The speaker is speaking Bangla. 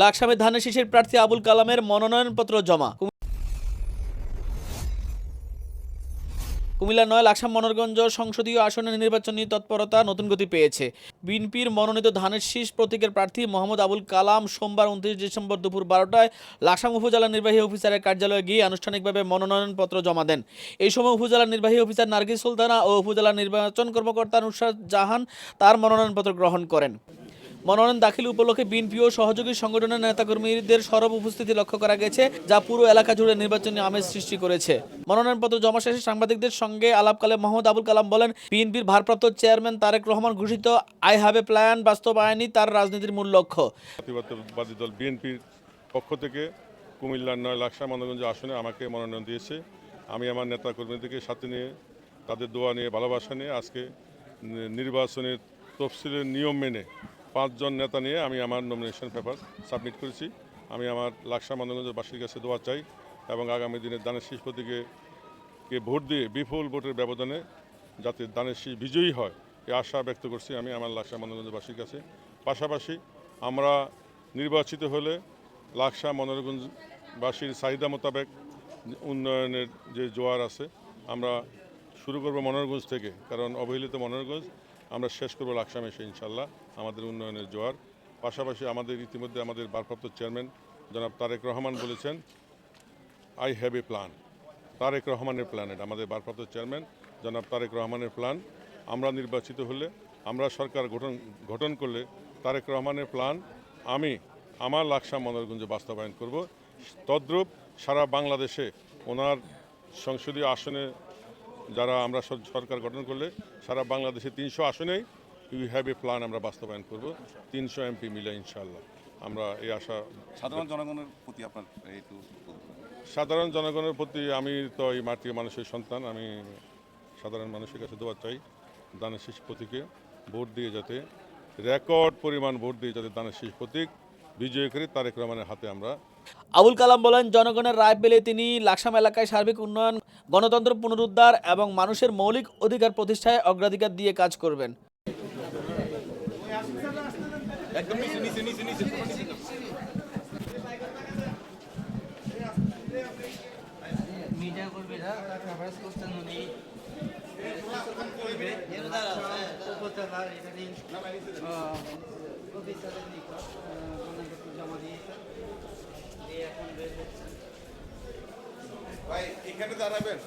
লাকসামে ধানের শীষের প্রার্থী আবুল কালামের মনোনয়নপত্র জমা। কুমিল্লা নয়, লাকসাম মনোরগঞ্জ সংসদীয় আসনের নির্বাচনী তৎপরতা নতুন গতি পেয়েছে। বিএনপির মনোনীত ধানের শীষ প্রতীকের প্রার্থী মোহাম্মদ আবুল কালাম সোমবার উনত্রিশ ডিসেম্বর দুপুর বারোটায় লাকসাম উপজেলা নির্বাহী অফিসারের কার্যালয়ে গিয়ে আনুষ্ঠানিকভাবে মনোনয়নপত্র জমা দেন। এই সময় উপজেলা নির্বাহী অফিসার নার্গিস সুলতানা ও উপজেলা নির্বাচন কর্মকর্তা নুসরাত জাহান তার মনোনয়নপত্র গ্রহণ করেন। মনোনয়ন দাখিল উপলক্ষে বিএনপি ও সহযোগী সংগঠনের নেতাকর্মীদের সরব উপস্থিতি লক্ষ্য করা গেছে, যা পুরো এলাকা জুড়ে নির্বাচনী আমেজ সৃষ্টি করেছে। মনোনয়নপত্র জমা শেষে সাংবাদিকদের সঙ্গে আলাপকালে মোহাম্মদ আবুল কালাম বলেন, বিএনপির ভারপ্রাপ্ত চেয়ারম্যান তারেক রহমান ঘোষিত, আই হ্যাভ এ প্ল্যান বাস্তবায়নই তার রাজনীতির মূল লক্ষ্য। দল বিএনপির পক্ষ থেকে কুমিল্লার নয় লাকসা মনোগঞ্জ আসনে আমাকে মনোনয়ন দিয়েছে। আমি আমার নেতা কর্মীদেরকে সাথে নিয়ে, তাদের দোয়া নিয়ে, ভালোবাসা নিয়ে আজকে নির্বাচনের তফসিলের নিয়ম মেনে পাঁচজন নেতা নিয়ে আমি আমার নমিনেশন পেপার সাবমিট করেছি। আমি আমার লাকসা মনোগঞ্জবাসীর কাছে দোয়া চাই এবং আগামী দিনে দানের শীষ প্রতীকে কে ভোট দিয়ে বিপুল ভোটের ব্যবধানে যাতে দানের শীষ বিজয়ী হয়, এ আশা ব্যক্ত করছি আমি আমার লাকসা মনোরঞ্জনবাসীর কাছে। পাশাপাশি আমরা নির্বাচিত হলে লাকসা মনোরঞ্জনবাসীর চাহিদা মোতাবেক উন্নয়নের যে জোয়ার আছে, আমরা শুরু করব মনোরগঞ্জ থেকে, কারণ অবহেলিত মনোরগঞ্জ আমরা শেষ করব লাকসামে এসে ইনশাল্লাহ আমাদের উন্নয়নের জোয়ার। পাশাপাশি আমাদের ইতিমধ্যে আমাদের ভারপ্রাপ্ত চেয়ারম্যান জনাব তারেক রহমান বলেছেন I have a plan Tarek রহমানের প্ল্যান এটা। আমাদের ভারপ্রাপ্ত চেয়ারম্যান জনাব তারেক রহমানের প্ল্যান আমরা নির্বাচিত হলে, আমরা সরকার গঠন গঠন করলে তারেক রহমানের প্ল্যান আমি আমার লাকসাম মনোরগঞ্জে বাস্তবায়ন করব। তদ্রূপ সারা বাংলাদেশে ওনার সংসদীয় আসনে যারা আমরা সরকার গঠন করলে সারা বাংলাদেশে তিনশো আসনেই ইউ হ্যাভ এ প্ল্যান আমরা বাস্তবায়ন করব। তিনশো এমপি মিলে ইনশাল্লাহ আমরা এই আশা সাধারণ জনগণের প্রতি আপনার একটু সাধারণ জনগণের প্রতি আমি তো এই মাটির মানুষের সন্তান আমি সাধারণ মানুষের কাছে দোয়া চাই দানের শেষ প্রতীকে ভোট দিয়ে যাতে রেকর্ড পরিমাণ ভোট দিয়ে যাতে দানের শেষ প্রতীক বিজয় করে তারেক রহমানের হাতে আমরা আবুল কালাম বলেন জনগণের রায় পেলে তিনি লাকসাম এলাকায় সার্বিক উন্নয়ন গণতন্ত্র পুনরুদ্ধার এবং মানুষের মৌলিক অধিকার প্রতিষ্ঠায় অগ্রাধিকার দিয়ে কাজ করবেন। করবে এখানে দাঁড়াবেন।